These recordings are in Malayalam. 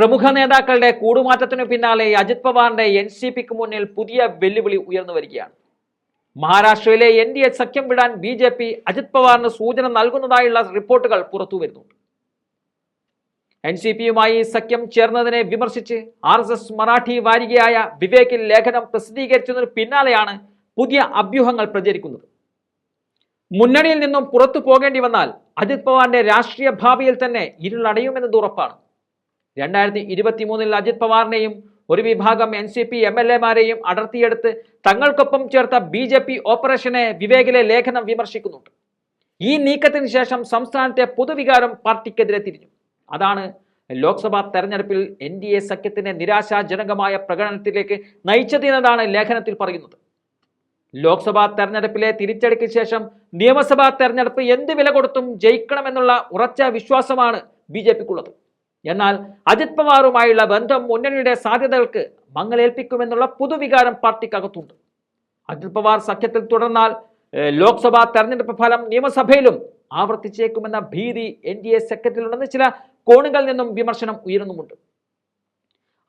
പ്രമുഖ നേതാക്കളുടെ കൂടുമാറ്റത്തിനു പിന്നാലെ അജിത് പവാറിന്റെ എൻ സി പിക്ക് മുന്നിൽ പുതിയ വെല്ലുവിളി ഉയർന്നു വരികയാണ്. മഹാരാഷ്ട്രയിലെ എൻ ഡി എ സഖ്യം വിടാൻ ബി ജെ പി അജിത് പവാറിന് സൂചന നൽകുന്നതായുള്ള റിപ്പോർട്ടുകൾ പുറത്തു വരുന്നുണ്ട് എൻ സി പിയുമായി സഖ്യം ചേർന്നതിനെ വിമർശിച്ച് ആർ എസ് എസ് മറാഠി വാരികയായ വിവേകിൽ ലേഖനം പ്രസിദ്ധീകരിച്ചതിന് പിന്നാലെയാണ് പുതിയ അഭ്യൂഹങ്ങൾ പ്രചരിക്കുന്നത്. മുന്നണിയിൽ നിന്നും പുറത്തു പോകേണ്ടി വന്നാൽ അജിത് പവാറിന്റെ രാഷ്ട്രീയ ഭാവിയിൽ തന്നെ ഇരുളടയുമെന്നത് ഉറപ്പാണ്. രണ്ടായിരത്തി ഇരുപത്തി മൂന്നിൽ അജിത് പവാറിനെയും ഒരു വിഭാഗം N C P M L എമാരെയും അടർത്തിയെടുത്ത് തങ്ങൾക്കൊപ്പം ചേർത്ത ബി ജെ പി ഓപ്പറേഷനെ വിവേകിലെ ലേഖനം വിമർശിക്കുന്നുണ്ട്. ഈ നീക്കത്തിന് ശേഷം സംസ്ഥാനത്തെ പൊതുവികാരം പാർട്ടിക്കെതിരെ തിരിഞ്ഞു. അതാണ് ലോക്സഭാ തെരഞ്ഞെടുപ്പിൽ എൻ ഡി എ സഖ്യത്തിന്റെ നിരാശാജനകമായ പ്രകടനത്തിലേക്ക് നയിച്ചതെന്നതാണ് ലേഖനത്തിൽ പറയുന്നത്. ലോക്സഭാ തെരഞ്ഞെടുപ്പിലെ തിരിച്ചടിക്ക് ശേഷം നിയമസഭാ തെരഞ്ഞെടുപ്പ് എന്ത് വില കൊടുത്തും ജയിക്കണമെന്നുള്ള ഉറച്ച വിശ്വാസമാണ് ബി ജെ പിക്കുള്ളത്. എന്നാൽ അജിത് പവാറുമായുള്ള ബന്ധം മുന്നണിയുടെ സാധ്യതകൾക്ക് മങ്ങലേൽപ്പിക്കുമെന്നുള്ള പൊതുവികാരം പാർട്ടിക്കകത്തുണ്ട്. അജിത് പവാർ സഖ്യത്തിൽ തുടർന്നാൽ ലോക്സഭാ തെരഞ്ഞെടുപ്പ് ഫലം നിയമസഭയിലും ആവർത്തിച്ചേക്കുമെന്ന ഭീതി എൻ ഡി എ സെക്രട്ടറിയിലുണ്ടെന്ന് ചില കോണുകളിൽ നിന്നും വിമർശനം ഉയരുന്നുമുണ്ട്.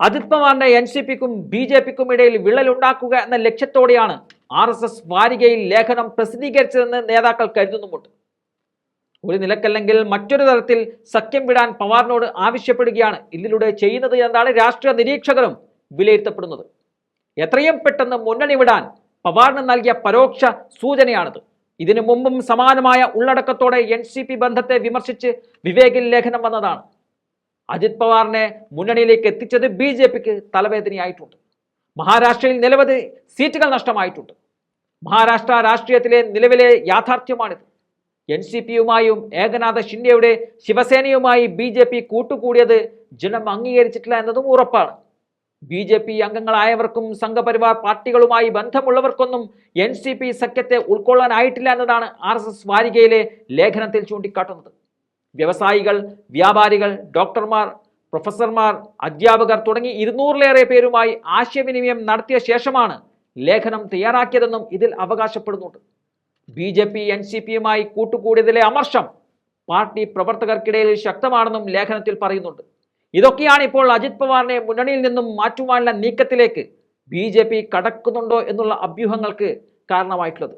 അജിത് പവാറിന്റെ എൻ സി പിക്കും ബി ജെ പിക്കും ഇടയിൽ വിള്ളലുണ്ടാക്കുക എന്ന ലക്ഷ്യത്തോടെയാണ് ആർ എസ് എസ് വാരികയിൽ ലേഖനം പ്രസിദ്ധീകരിച്ചതെന്ന് നേതാക്കൾ കരുതുന്നുമുണ്ട്. ഒരു നിലക്കല്ലെങ്കിൽ മറ്റൊരു തരത്തിൽ സഖ്യം വിടാൻ പവാറിനോട് ആവശ്യപ്പെടുകയാണ്. ഇതിലൂടെ ചെയ്യുന്നത് എന്നാണ് രാഷ്ട്രീയ നിരീക്ഷകരും വിലയിരുത്തപ്പെടുന്നത്. എത്രയും പെട്ടെന്ന് മുന്നണി വിടാൻ പവാറിന് നൽകിയ പരോക്ഷ സൂചനയാണിത്. ഇതിനു മുമ്പും സമാനമായ ഉള്ളടക്കത്തോടെ എൻ ബന്ധത്തെ വിമർശിച്ച് വിവേകിൽ ലേഖനം വന്നതാണ്. അജിത് പവാറിനെ മുന്നണിയിലേക്ക് എത്തിച്ചത് ബി ജെ പിക്ക് തലവേദനയായിട്ടുണ്ട്. മഹാരാഷ്ട്രയിൽ നിരവധി സീറ്റുകൾ നഷ്ടമായിട്ടുണ്ട്. മഹാരാഷ്ട്ര രാഷ്ട്രീയത്തിലെ നിലവിലെ യാഥാർത്ഥ്യമാണിത്. എൻ സി പിയുമായും ഏകനാഥ ഷിൻഡെയുടെ ശിവസേനയുമായി ബി ജെ പി കൂട്ടുകൂടിയത് ജനം അംഗീകരിച്ചിട്ടില്ല എന്നതും ഉറപ്പാണ്. ബി ജെ പി അംഗങ്ങളായവർക്കും സംഘപരിവാർ പാർട്ടികളുമായി ബന്ധമുള്ളവർക്കൊന്നും എൻ സി പി സഖ്യത്തെ ഉൾക്കൊള്ളാനായിട്ടില്ല എന്നതാണ് ആർ എസ് എസ് വാരികയിലെ ലേഖനത്തിൽ ചൂണ്ടിക്കാട്ടുന്നത്. വ്യവസായികൾ വ്യാപാരികൾ ഡോക്ടർമാർ പ്രൊഫസർമാർ അധ്യാപകർ തുടങ്ങി ഇരുന്നൂറിലേറെ പേരുമായി ആശയവിനിമയം നടത്തിയ ശേഷമാണ് ലേഖനം തയ്യാറാക്കിയതെന്നും ഇതിൽ അവകാശപ്പെടുന്നുണ്ട്. B J P N C പിയുമായി കൂട്ടുകൂടിയതിലെ അമർഷം പാർട്ടി പ്രവർത്തകർക്കിടയിൽ ശക്തമാണെന്നും ലേഖനത്തിൽ പറയുന്നുണ്ട്. ഇതൊക്കെയാണ് ഇപ്പോൾ അജിത് പവാറിനെ മുന്നണിയിൽ നിന്നും മാറ്റുവാനുള്ള നീക്കത്തിലേക്ക് ബി കടക്കുന്നുണ്ടോ എന്നുള്ള അഭ്യൂഹങ്ങൾക്ക് കാരണമായിട്ടുള്ളത്.